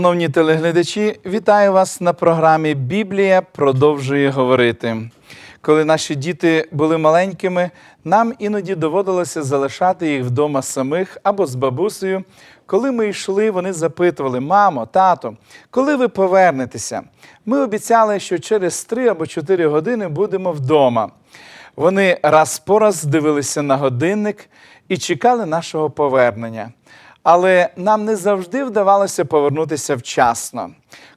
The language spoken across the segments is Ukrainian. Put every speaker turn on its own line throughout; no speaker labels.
Шановні телеглядачі, вітаю вас на програмі Біблія продовжує говорити. Коли наші діти були маленькими, нам іноді доводилося залишати їх вдома самих або з бабусею. Коли ми йшли, вони запитували: Мамо, тато, коли ви повернетеся? Ми обіцяли, що через три або чотири години будемо вдома. Вони раз по раз дивилися на годинник і чекали нашого повернення. Але нам не завжди вдавалося повернутися вчасно.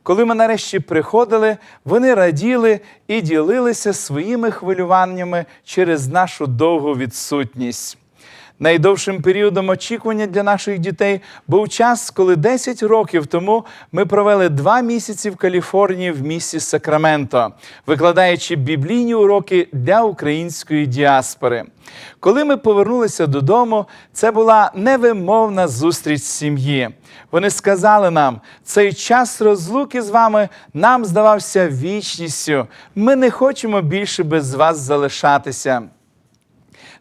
Коли ми нарешті приходили, вони раділи і ділилися своїми хвилюваннями через нашу довгу відсутність. Найдовшим періодом очікування для наших дітей був час, коли 10 років тому ми провели два місяці в Каліфорнії в місті Сакраменто, викладаючи біблійні уроки для української діаспори. Коли ми повернулися додому, це була невимовна зустріч сім'ї. Вони сказали нам, цей час розлуки з вами нам здавався вічністю. Ми не хочемо більше без вас залишатися.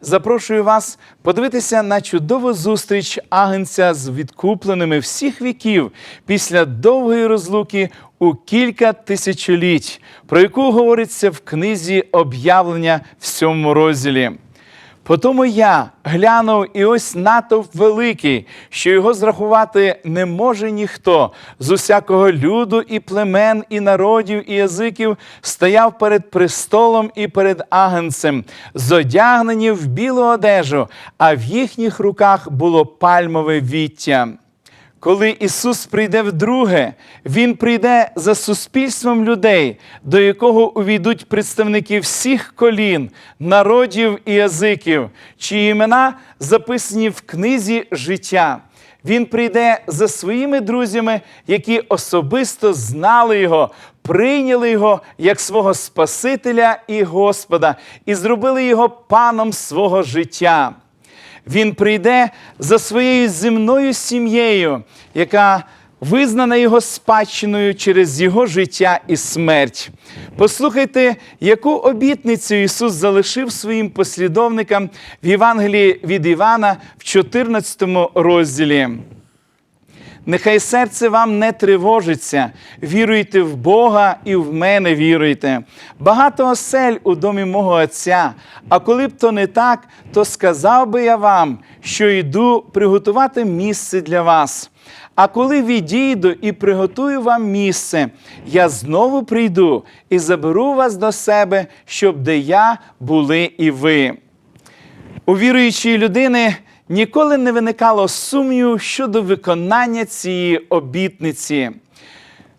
Запрошую вас подивитися на чудову зустріч агенця з відкупленими всіх віків після довгої розлуки у кілька тисячоліть, про яку говориться в книзі об'явлення в сьомому розділі. Потому я глянув, і ось натовп великий, що його зрахувати не може ніхто. З усякого люду і племен, і народів, і язиків стояв перед престолом і перед агенцем, зодягнені в білу одежу, а в їхніх руках було пальмове віття. Коли Ісус прийде вдруге, Він прийде за суспільством людей, до якого увійдуть представники всіх колін, народів і язиків, чиї імена записані в книзі життя. Він прийде за своїми друзями, які особисто знали Його, прийняли Його як свого Спасителя і Господа, і зробили Його паном свого життя. Він прийде за своєю земною сім'єю, яка визнана його спадщиною через його життя і смерть. Послухайте, яку обітницю Ісус залишив своїм послідовникам в Євангелії від Івана в 14 розділі. Нехай серце вам не тривожиться, віруйте в Бога і в мене віруйте. Багато осель у домі мого Отця. А коли б то не так, то сказав би я вам, що йду приготувати місце для вас. А коли відійду і приготую вам місце, я знову прийду і заберу вас до себе, щоб де я були і ви. У віруючої людини ніколи не виникало сумніву щодо виконання цієї обітниці.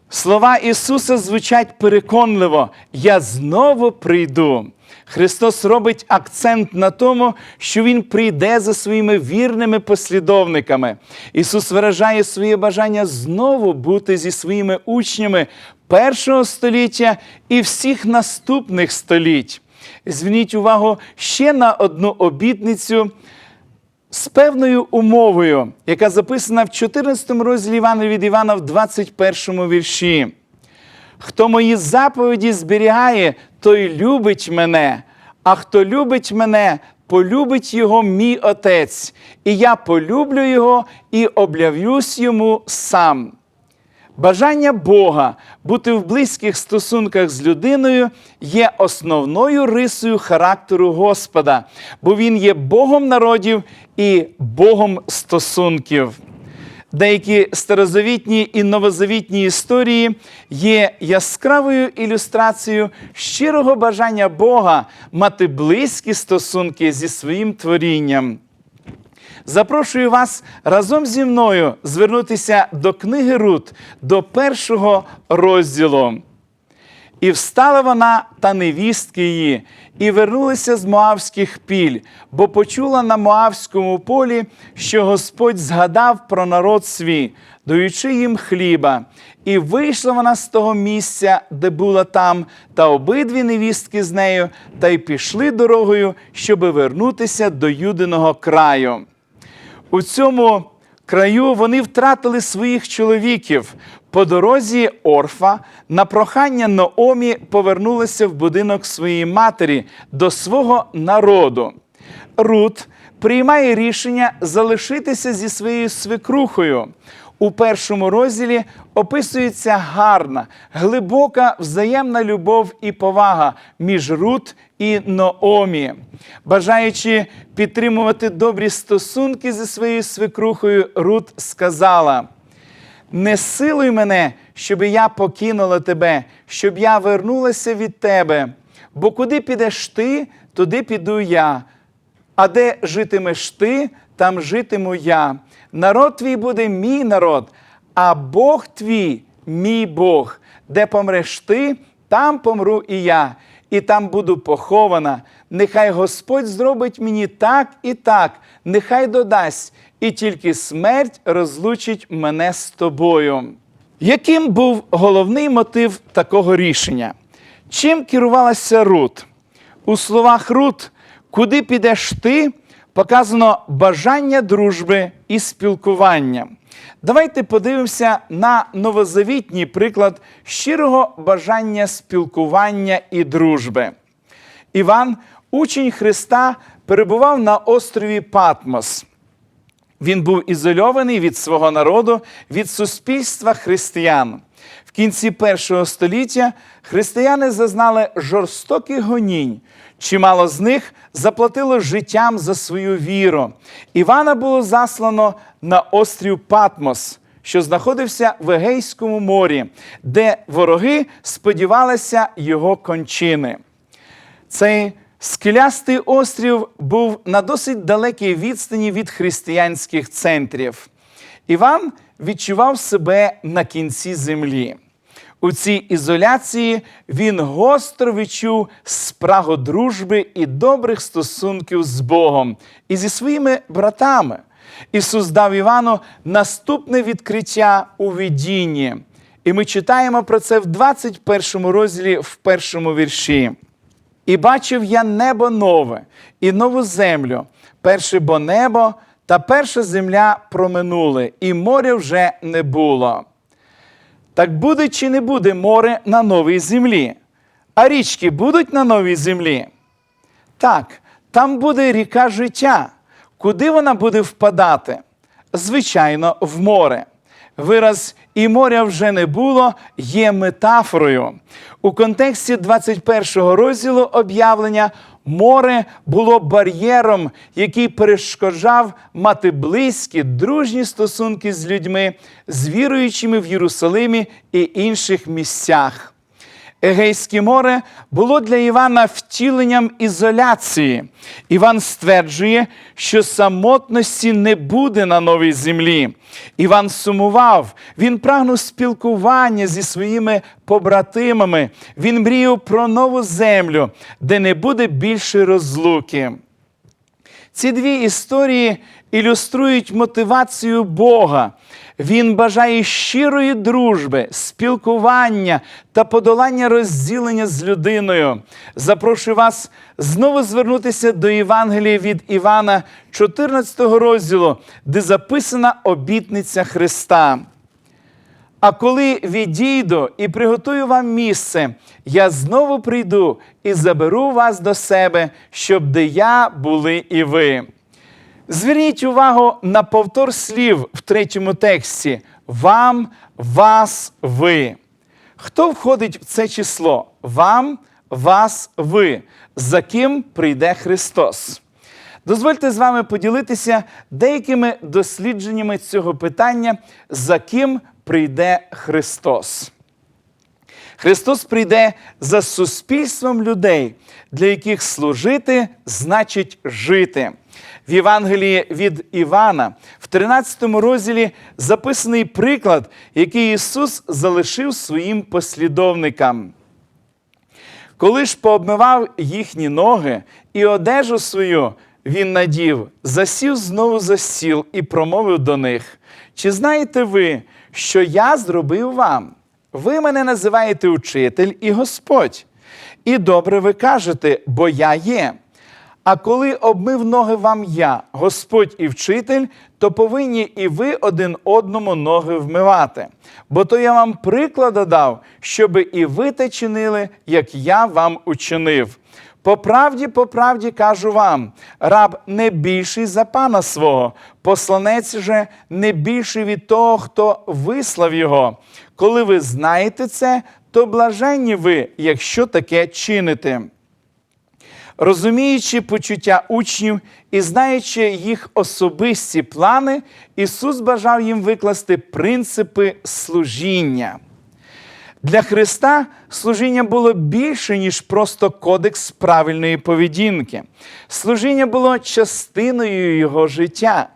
Слова Ісуса звучать переконливо: Я знову прийду. Христос робить акцент на тому, що Він прийде за своїми вірними послідовниками. Ісус виражає своє бажання знову бути зі своїми учнями першого століття і всіх наступних століть. Зверніть увагу ще на одну обітницю з певною умовою, яка записана в 14 розділі Івана від Івана в 21 вірші. Хто мої заповіді зберігає, той любить мене, а хто любить мене, полюбить його мій Отець, і я полюблю його і облявлюсь йому сам. Бажання Бога бути в близьких стосунках з людиною є основною рисою характеру Господа, бо Він є Богом народів і Богом стосунків. Деякі старозавітні і новозавітні історії є яскравою ілюстрацією щирого бажання Бога мати близькі стосунки зі своїм творінням. Запрошую вас разом зі мною звернутися до книги Рут, до першого розділу. І встала вона та невістки її, і вернулися з Моавських піль, бо почула на Моавському полі, що Господь згадав про народ свій, даючи їм хліба. І вийшла вона з того місця, де була там, та обидві невістки з нею, та й пішли дорогою, щоби вернутися до Юдиного краю. У цьому краю вони втратили своїх чоловіків. По дорозі Орфа на прохання Наомі повернулися в будинок своєї матері до свого народу. Рут приймає рішення залишитися зі своєю свекрухою. У першому розділі описується гарна, глибока взаємна любов і повага між Рут і Ноомі. Бажаючи підтримувати добрі стосунки зі своєю свекрухою, Рут сказала: не силуй мене, щоб я покинула тебе, щоб я вернулася від тебе. Бо куди підеш ти, туди піду я. А де житимеш ти, там житиму я. Народ твій буде мій народ, а Бог твій мій Бог. Де помреш ти, там помру і я, і там буду похована. Нехай Господь зробить мені так і так, нехай додасть, і тільки смерть розлучить мене з тобою. Яким був головний мотив такого рішення? Чим керувалася Рут? У словах Рут, куди підеш ти, показано бажання дружби і спілкування. Давайте подивимося на новозавітній приклад щирого бажання спілкування і дружби. Іван, учень Христа, перебував на острові Патмос. Він був ізольований від свого народу, від суспільства християн. В кінці першого століття християни зазнали жорстоких гонінь. Чимало з них заплатило життям за свою віру. Івана було заслано на острів Патмос, що знаходився в Егейському морі, де вороги сподівалися його кончини. Цей скелястий острів був на досить далекій відстані від християнських центрів. Іван відчував себе на кінці землі. У цій ізоляції він гостро відчув спрагу дружби і добрих стосунків з Богом і зі своїми братами. Ісус дав Івану наступне відкриття у видінні. І ми читаємо про це в 21 розділі в першому вірші. І бачив я небо нове і нову землю. Перше бо небо та перша земля проминули, і моря вже не було. Так буде чи не буде море на новій землі? А річки будуть на новій землі? Так, там буде ріка життя. Куди вона буде впадати? Звичайно, в море. Вираз і моря вже не було є метафорою. У контексті 21 розділу об'явлення море було бар'єром, який перешкоджав мати близькі, дружні стосунки з людьми, з віруючими в Єрусалимі і інших місцях. Егейське море було для Івана втіленням ізоляції. Іван стверджує, що самотності не буде на новій землі. Іван сумував, він прагнув спілкування зі своїми побратимами. Він мріяв про нову землю, де не буде більше розлуки. Ці дві історії ілюструють мотивацію Бога. Він бажає щирої дружби, спілкування та подолання розділення з людиною. Запрошую вас знову звернутися до Євангелія від Івана, 14 розділу, де записана обітниця Христа. А коли відійду і приготую вам місце, я знову прийду і заберу вас до себе, щоб де я були і ви. Зверніть увагу на повтор слів в третьому тексті: вам, вас, ви. Хто входить в це число? Вам, вас, ви, за ким прийде Христос? Дозвольте з вами поділитися деякими дослідженнями цього питання, за ким прийде Христос. Христос прийде за суспільством людей, для яких служити значить жити. В Євангелії від Івана в 13 розділі записаний приклад, який Ісус залишив своїм послідовникам. Коли ж пообмивав їхні ноги і одежу свою, він надів, засів знову за стіл і промовив до них: Чи знаєте ви, що я зробив вам? Ви мене називаєте учитель і Господь. І добре ви кажете, бо я є. А коли обмив ноги вам я, Господь і вчитель, то повинні і ви один одному ноги вмивати. Бо то я вам приклад дав, щоби і ви те чинили, як я вам учинив. По правді, по правді кажу вам, раб не більший за пана свого, посланець же не більший від того, хто вислав його. Коли ви знаєте це, то блаженні ви, якщо таке чините. Розуміючи почуття учнів і знаючи їх особисті плани, Ісус бажав їм викласти принципи служіння. Для Христа служіння було більше, ніж просто кодекс правильної поведінки. Служіння було частиною Його життя.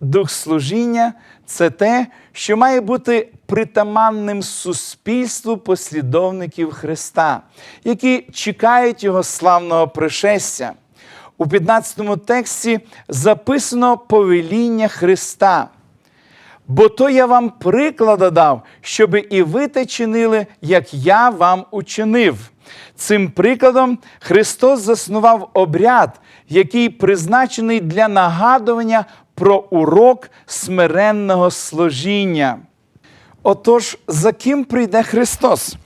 Дух служіння це те, що має бути притаманним суспільству послідовників Христа, які чекають Його славного пришестя. У 15 тексті записано повеління Христа. Бо то я вам приклада дав, щоби і ви те чинили, як я вам учинив. Цим прикладом Христос заснував обряд, який призначений для нагадування про урок смиренного служіння. Отож, за ким прийде Христос?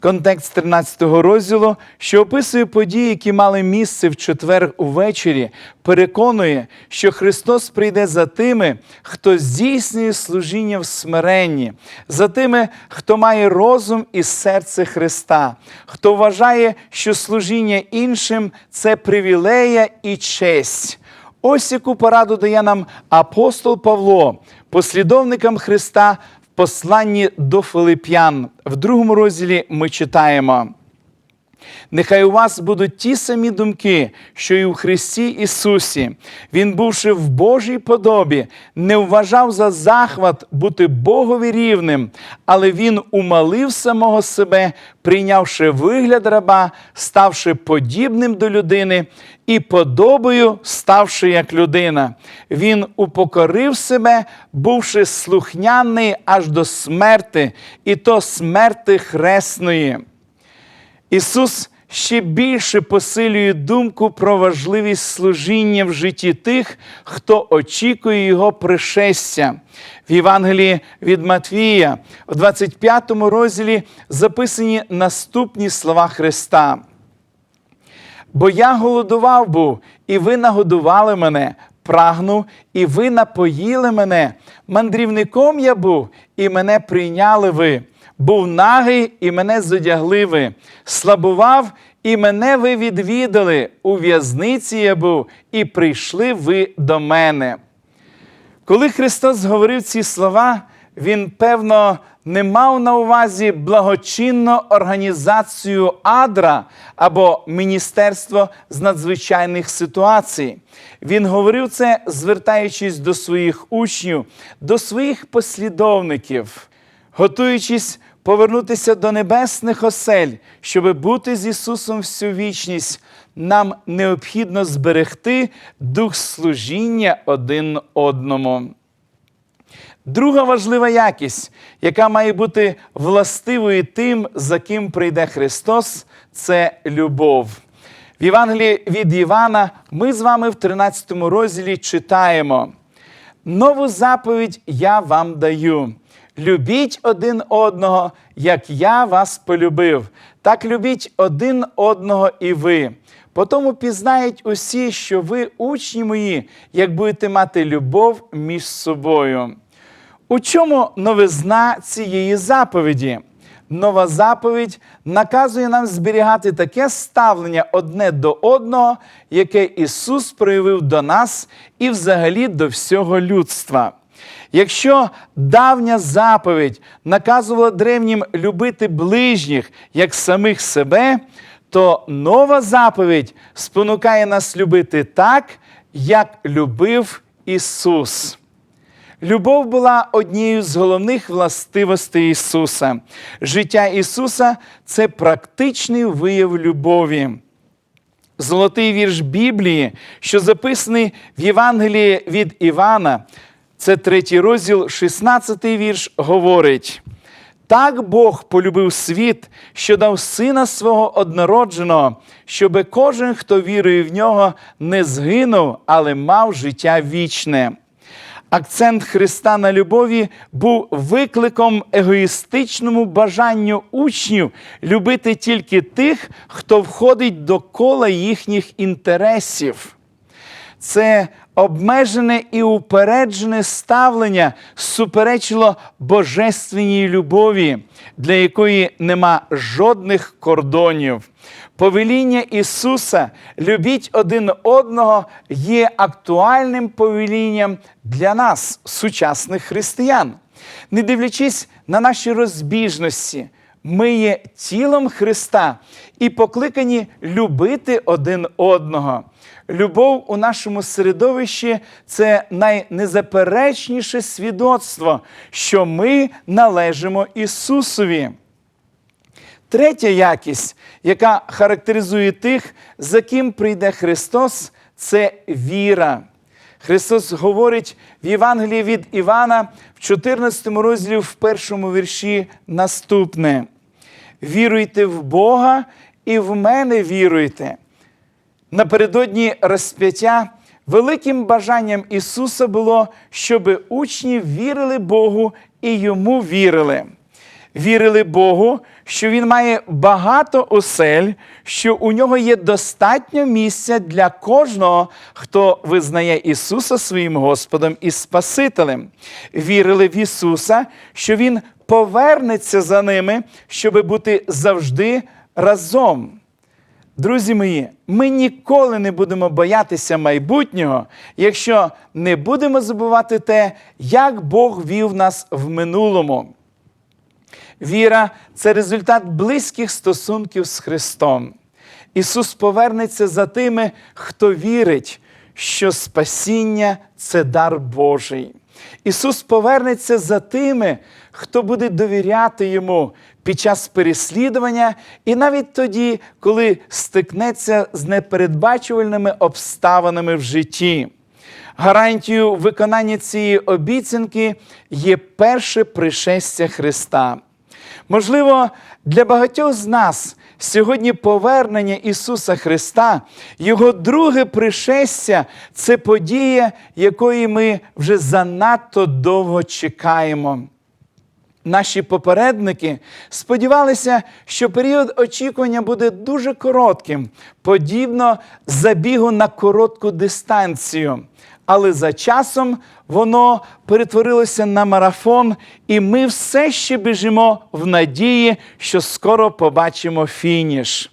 Контекст 13 розділу, що описує події, які мали місце в четвер увечері, переконує, що Христос прийде за тими, хто здійснює служіння в смиренні, за тими, хто має розум і серце Христа, хто вважає, що служіння іншим це привілея і честь. Ось яку пораду дає нам апостол Павло, послідовникам Христа в посланні до Филип'ян. В другому розділі ми читаємо. Нехай у вас будуть ті самі думки, що і у Христі Ісусі. Він, бувши в Божій подобі, не вважав за захват бути Богові рівним, але Він умалив самого себе, прийнявши вигляд раба, ставши подібним до людини і подобою ставши як людина. Він упокорив себе, бувши слухняний аж до смерти, і то смерти хресної. Ісус ще більше посилює думку про важливість служіння в житті тих, хто очікує Його пришестя. В Євангелії від Матвія, в 25 розділі записані наступні слова Христа. Бо я голодував був, і ви нагодували мене, прагнув, і ви напоїли мене. Мандрівником я був, і мене прийняли ви. Був нагий, і мене зодягли ви, слабував, і мене ви відвідали. У в'язниці я був, і прийшли ви до мене. Коли Христос говорив ці слова, Він, певно, не мав на увазі благочинну організацію Адра або Міністерство з надзвичайних ситуацій. Він говорив це, звертаючись до своїх учнів, до своїх послідовників, готуючись повернутися до небесних осель, щоб бути з Ісусом всю вічність. Нам необхідно зберегти дух служіння один одному. Друга важлива якість, яка має бути властивою тим, за ким прийде Христос, це любов. В Євангелії від Івана ми з вами в 13 розділі читаємо: нову заповідь я вам даю. Любіть один одного, як я вас полюбив, так любіть один одного і ви. Потому пізнають усі, що ви, учні мої, як будете мати любов між собою. У чому новизна цієї заповіді? Нова заповідь наказує нам зберігати таке ставлення одне до одного, яке Ісус проявив до нас і взагалі до всього людства. Якщо давня заповідь наказувала древнім любити ближніх як самих себе, то нова заповідь спонукає нас любити так, як любив Ісус. Любов була однією з головних властивостей Ісуса. Життя Ісуса це практичний вияв любові. Золотий вірш Біблії, що записаний в Євангелії від Івана, це третій розділ, 16 вірш, говорить: так Бог полюбив світ, що дав сина свого однородженого, щоби кожен, хто вірує в нього, не згинув, але мав життя вічне. Акцент Христа на любові був викликом егоїстичному бажанню учнів любити тільки тих, хто входить до кола їхніх інтересів. Це обмежене і упереджене ставлення суперечило божественній любові, для якої нема жодних кордонів. Повеління Ісуса любіть один одного є актуальним повелінням для нас, сучасних християн. Не дивлячись на наші розбіжності, ми є тілом Христа і покликані любити один одного. Любов у нашому середовищі це найнезаперечніше свідоцтво, що ми належимо Ісусові. Третя якість, яка характеризує тих, за ким прийде Христос, це віра. Христос говорить в Євангелії від Івана в 14 розділі в першому вірші наступне: Віруйте в Бога і в мене віруйте. Напередодні розп'яття великим бажанням Ісуса було, щоб учні вірили Богу і йому вірили. Вірили Богу, що Він має багато осель, що у нього є достатньо місця для кожного, хто визнає Ісуса своїм Господом і Спасителем. Вірили в Ісуса, що Він повернеться за ними, щоб бути завжди разом. Друзі мої, ми ніколи не будемо боятися майбутнього, якщо не будемо забувати те, як Бог вів нас в минулому. Віра це результат близьких стосунків з Христом. Ісус повернеться за тими, хто вірить, що спасіння це дар Божий. Ісус повернеться за тими, хто буде довіряти Йому під час переслідування, і навіть тоді, коли стикнеться з непередбачувальними обставинами в житті. Гарантією виконання цієї обіцянки є перше пришестя Христа. Можливо, для багатьох з нас сьогодні повернення Ісуса Христа, Його друге пришестя це подія, якої ми вже занадто довго чекаємо. Наші попередники сподівалися, що період очікування буде дуже коротким, подібно забігу на коротку дистанцію. Але за часом воно перетворилося на марафон, і ми все ще біжимо в надії, що скоро побачимо фініш.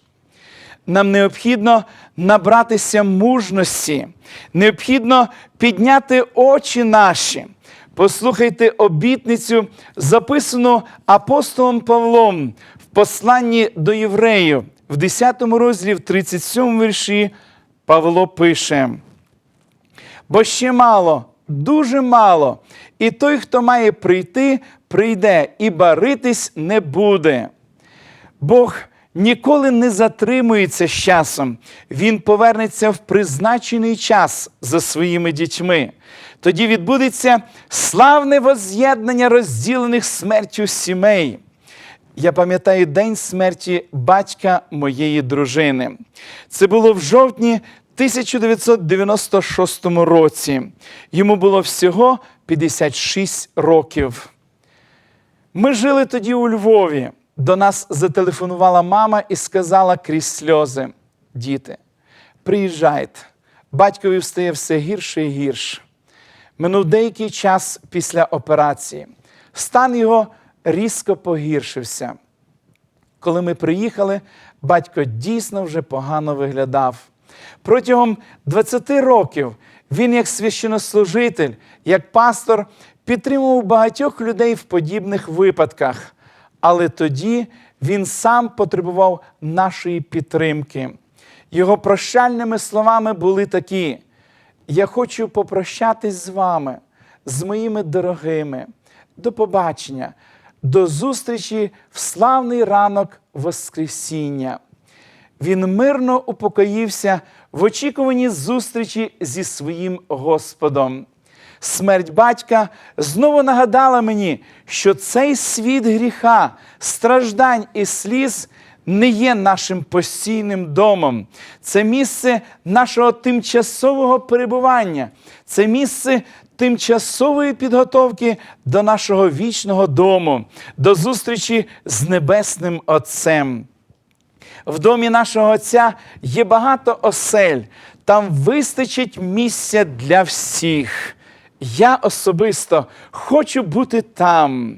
Нам необхідно набратися мужності, необхідно підняти очі наші. Послухайте обітницю, записану апостолом Павлом в посланні до євреїв, в 10 розділі, в 37 вірші Павло пише. Бо ще мало, дуже мало, і той, хто має прийти, прийде, і баритись не буде. Бог ніколи не затримується з часом, Він повернеться в призначений час за своїми дітьми. Тоді відбудеться славне воз'єднання розділених смертю сімей. Я пам'ятаю день смерті батька моєї дружини. Це було в жовтні 1996 році. Йому було всього 56 років. Ми жили тоді у Львові. До нас зателефонувала мама і сказала крізь сльози: Діти, приїжджайте. Батькові встає все гірше і гірше. Минув деякий час після операції. Стан його різко погіршився. Коли ми приїхали, батько дійсно вже погано виглядав. Протягом 20 років він, як священнослужитель, як пастор, підтримував багатьох людей в подібних випадках. Але тоді він сам потребував нашої підтримки. Його прощальними словами були такі: Я хочу попрощатись з вами, з моїми дорогими. До побачення, до зустрічі в славний ранок Воскресіння. Він мирно упокоївся в очікуванні зустрічі зі своїм Господом. Смерть батька знову нагадала мені, що цей світ гріха, страждань і сліз не є нашим постійним домом. Це місце нашого тимчасового перебування, це місце тимчасової підготовки до нашого вічного дому, до зустрічі з Небесним Отцем. В домі нашого Отця є багато осель, там вистачить місця для всіх. Я особисто хочу бути там.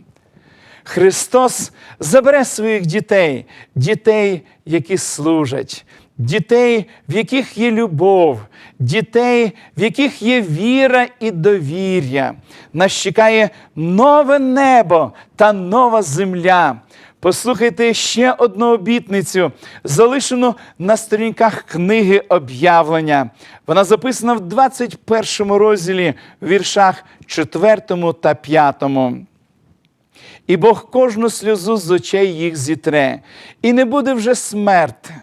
Христос забере своїх дітей, дітей, які служать, дітей, в яких є любов, дітей, в яких є віра і довір'я. Нас чекає нове небо та нова земля. Послухайте ще одну обітницю, залишену на сторінках книги об'явлення. Вона записана в 21 розділі, в віршах 4 та 5. І Бог кожну сльозу з очей їх зітре, і не буде вже смерти.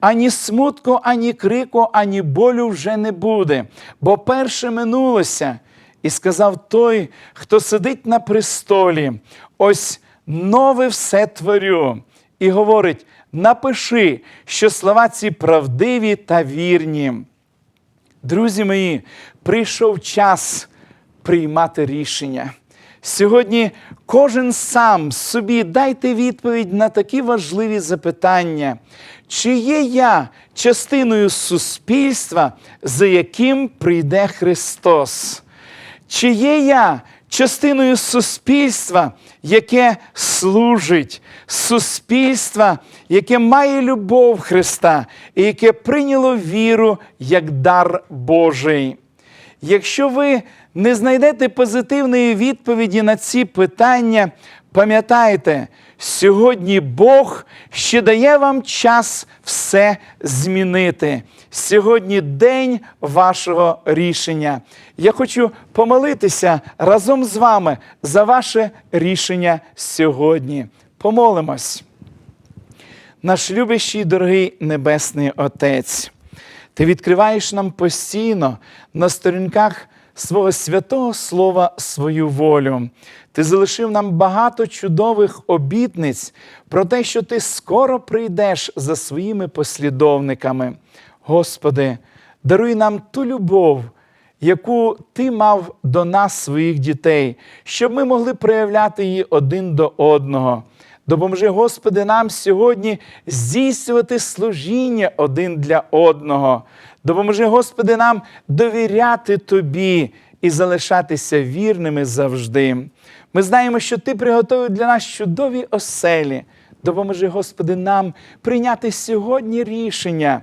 Ані смутку, ані крику, ані болю вже не буде, бо перше минулося. І сказав той, хто сидить на престолі, ось нове все творю. І говорить: напиши, що слова ці правдиві та вірні. Друзі мої, прийшов час приймати рішення. Сьогодні кожен сам собі дайте відповідь на такі важливі запитання. Чи є я частиною суспільства, за яким прийде Христос? Чи є я частиною суспільства, яке служить, суспільства, яке має любов Христа і яке прийняло віру як дар Божий? Якщо ви не знайдете позитивної відповіді на ці питання, пам'ятайте, сьогодні Бог ще дає вам час все змінити. Сьогодні день вашого рішення. Я хочу помолитися разом з вами за ваше рішення сьогодні. Помолимось. Наш любящий дорогий Небесний Отець. Ти відкриваєш нам постійно на сторінках свого святого Слова свою волю. Ти залишив нам багато чудових обітниць про те, що ти скоро прийдеш за своїми послідовниками. Господи, даруй нам ту любов, яку ти мав до нас, своїх дітей, щоб ми могли проявляти її один до одного. Допоможи, Господи, нам сьогодні здійснювати служіння один для одного. Допоможи, Господи, нам довіряти Тобі і залишатися вірними завжди. Ми знаємо, що Ти приготовив для нас чудові оселі. Допоможи, Господи, нам прийняти сьогодні рішення,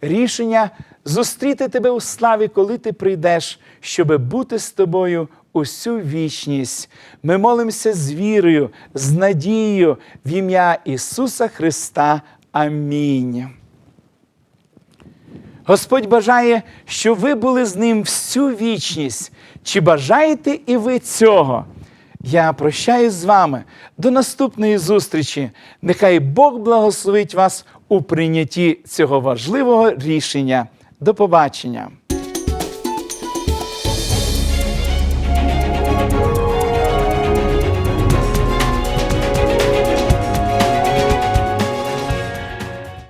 рішення зустріти Тебе у славі, коли Ти прийдеш, щоб бути з тобою усю вічність. Ми молимося з вірою, з надією в ім'я Ісуса Христа. Амінь. Господь бажає, щоб ви були з ним всю вічність. Чи бажаєте і ви цього? Я прощаюсь з вами до наступної зустрічі. Нехай Бог благословить вас у прийнятті цього важливого рішення. До побачення!